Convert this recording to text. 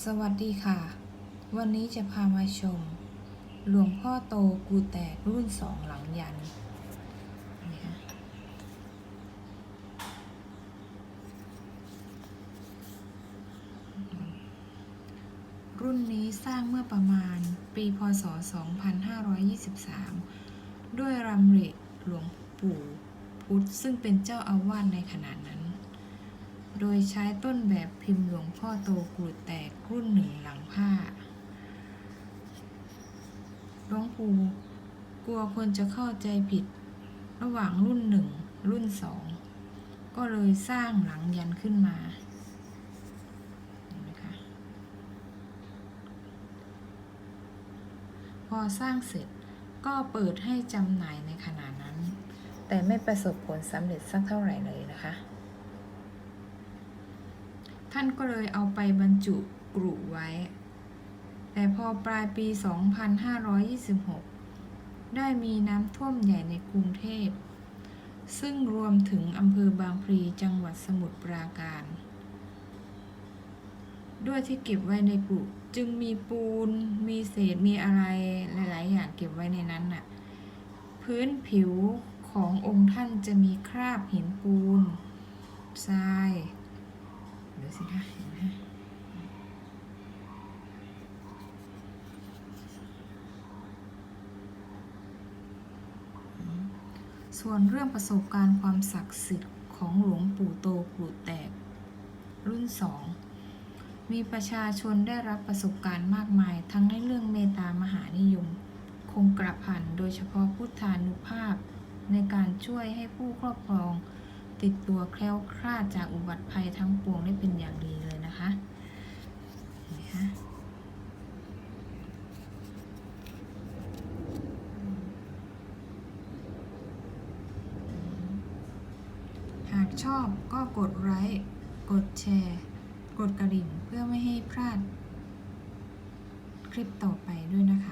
สวัสดีค่ะ วันนี้จะพามาชม หลวงพ่อโตกูแตกรุ่นสองหลังยัน รุ่นนี้สร้างเมื่อประมาณปีพศ 2523 ด้วยรำริหลวงปู่พุทธซึ่งเป็นเจ้าอาวาสในขณะนั้น โดยใช้ต้นแบบพิมพ์หลวงพ่อโตกูดแตกรุ่นหนึ่งหลังผ้าหลวงปู่กลัวคนจะเข้าใจผิด ระหว่างรุ่นหนึ่งรุ่นสองก็เลยสร้างหลังยันขึ้นมาพอสร้างเสร็จก็เปิดให้จำหน่ายในขณะนั้น แต่ไม่ประสบผลสำเร็จสักเท่าไหร่เลยนะคะ ท่านก็เลยเอาไปบรรจุกรุไว้ แต่พอปลายปี 2526 ได้มีน้ำท่วมใหญ่ในกรุงเทพ ซึ่งรวมถึงอำเภอบางพลีจังหวัดสมุทรปราการ ด้วยที่เก็บไว้ในกรุจึงมีปูน มีเศษ มีอะไรหลาย ๆ อย่างเก็บไว้ในนั้นน่ะ พื้นผิวขององค์ท่านจะมีคราบหินปูนทราย ดูสิคะเห็นไหม ส่วนเรื่องประสบการณ์ความศักดิ์สิทธิ์ของหลวงปู่โตกูแตก รุ่นสองมีประชาชนได้รับประสบการณ์มากมาย ทั้งในเรื่องเมตตามหานิยม คงกระพันโดยเฉพาะพุทธานุภาพ ในการช่วยให้ผู้ครอบครอง ติดตัวแคล้วคลาดจากอุบัติภัยทั้งปวงได้เป็นอย่างดีเลยนะคะเห็นไหมคะหาก ชอบก็กดไลค์กดแชร์ กดกระดิ่งเพื่อไม่ให้พลาดคลิปต่อไปด้วยนะคะ